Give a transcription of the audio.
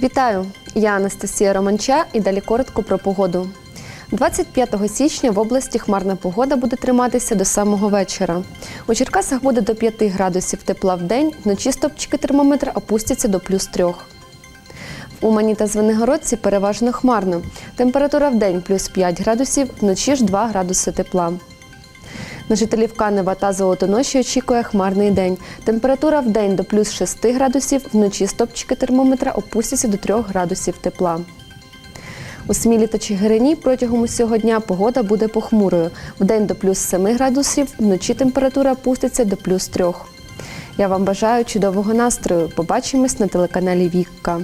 Вітаю! Я Анастасія Романча і далі коротко про погоду. 25 січня в області хмарна погода буде триматися до самого вечора. У Черкасах буде до 5 градусів тепла в день, вночі стопчики термометра опустяться до плюс 3. В Умані та Звенигородці переважно хмарно. Температура в день плюс 5 градусів, вночі ж 2 градуси тепла. На жителів Канева та Золотоноші очікує хмарний день. Температура в день до плюс 6 градусів, вночі стопчики термометра опустяться до 3 градусів тепла. У Смілі та Чигирині протягом усього дня погода буде похмурою. Вдень до плюс 7 градусів, вночі температура опуститься до плюс 3. Я вам бажаю чудового настрою. Побачимось на телеканалі Вікка.